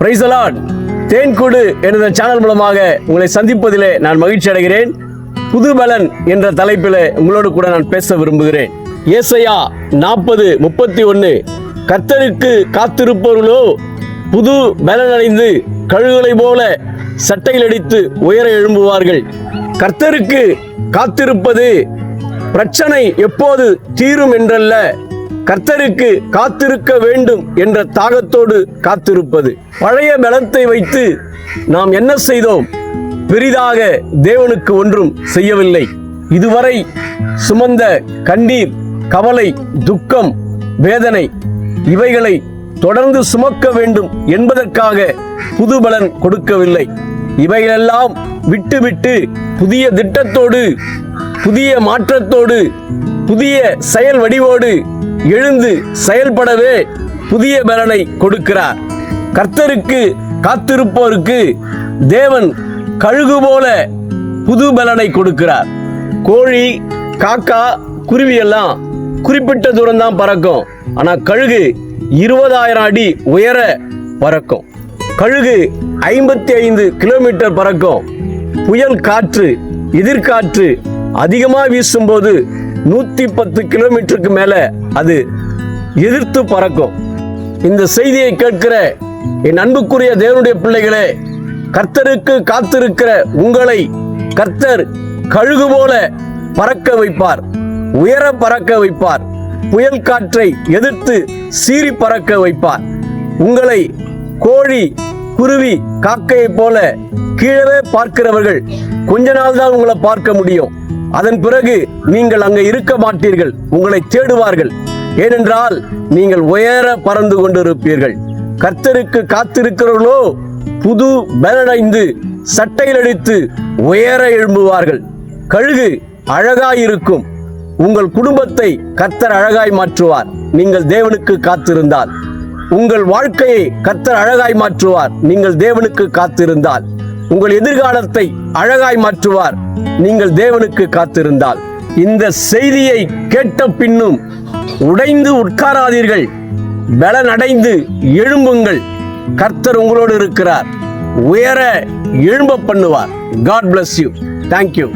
பிரைசலாட் தேன்கூடு என்ற சேனல் மூலமாக உங்களை சந்திப்பதிலே நான் மகிழ்ச்சி அடைகிறேன். புதுபலன் என்ற தலைப்பில் உங்களோடு கூட நான் பேச விரும்புகிறேன். ஏசையா நாற்பது முப்பத்தி ஒன்று கர்த்தருக்கு காத்திருப்பவர்களோ புது பலன் அடைந்து கழுகுகளை போல சட்டையில் அடித்து உயர எழும்புவார்கள். கர்த்தருக்கு காத்திருப்பது பிரச்சனை எப்போது தீரும் என்றல்ல. கர்த்தருக்கு காத்திருக்க வேண்டும் என்ற தாகத்தோடு காத்திருப்பது. பழைய பலத்தை வைத்து நாம் என்ன செய்தோம்? பெரிதாக தேவனுக்கு ஒன்றும் செய்யவில்லை. இதுவரை சுமந்த கண்ணீர் கவலை துக்கம் வேதனை இவைகளை தொடர்ந்து சுமக்க வேண்டும் என்பதற்காக புது பலன் கொடுக்கவில்லை. இவைகளெல்லாம் விட்டுவிட்டு புதிய திட்டத்தோடு புதிய மாற்றத்தோடு புதிய செயல் வடிவோடு எழுந்து செயல்படவே புதிய பலனை கொடுக்கிறார். கர்த்தருக்கு காத்திருப்போருக்கு தேவன் கழுகு போல புது பலனை கொடுக்கிறார். கோழி காக்கா குருவி எல்லாம் குறிப்பிட்ட தூரம் தான் பறக்கும். ஆனால் கழுகு இருபதாயிரம் அடி உயர பறக்கும். கழுகு ஐம்பத்தி ஐந்து கிலோமீட்டர் பறக்கும். புயல் காற்று எதிர்காற்று அதிகமாக வீசும்போது நூத்தி பத்து கிலோமீட்டருக்கு மேல அது எதிர்த்து பறக்கும். இந்த செய்தியை கேட்கிற என் அன்புக்குரிய தேவனுடைய பிள்ளைகளே கர்த்தருக்கு காத்திருக்கிற உங்களை கர்த்தர் கழுகு போல பறக்க வைப்பார் உயர பறக்க வைப்பார் புயல் காற்றை எதிர்த்து சீறி பறக்க வைப்பார். உங்களை கோழி குருவி காக்கையைப் போல கீழவே பார்க்கிறவர்கள் கொஞ்ச நாள் தான் உங்களை பார்க்க முடியும். அதன் பிறகு நீங்கள் அங்கே இருக்க மாட்டீர்கள் உங்களை தேடுவார்கள். ஏனென்றால் நீங்கள் உயர பறந்து கொண்டிருப்பீர்கள். கர்த்தருக்கு காத்திருக்கிறவர்களோ புது பலனடைந்து சட்டையில் அடித்து உயர எழும்புவார்கள். கழுகு அழகாயிருக்கும். உங்கள் குடும்பத்தை கர்த்தர் அழகாய் மாற்றுவார். நீங்கள் தேவனுக்கு காத்திருந்தால். உங்கள் வாழ்க்கையை கர்த்தர் அழகாய் மாற்றுவார். நீங்கள் தேவனுக்கு காத்திருந்தால். உங்கள் எதிர்காலத்தை அழகாய் மாற்றுவார். நீங்கள் தேவனுக்கு காத்திருந்தால். இந்த செய்தியை கேட்ட பின்னும் உடைந்து உட்காராதீர்கள். பலனடைந்து எழும்புங்கள். கர்த்தர் உங்களோடு இருக்கிறார். உயர எழும்ப பண்ணுவார். God bless you thank you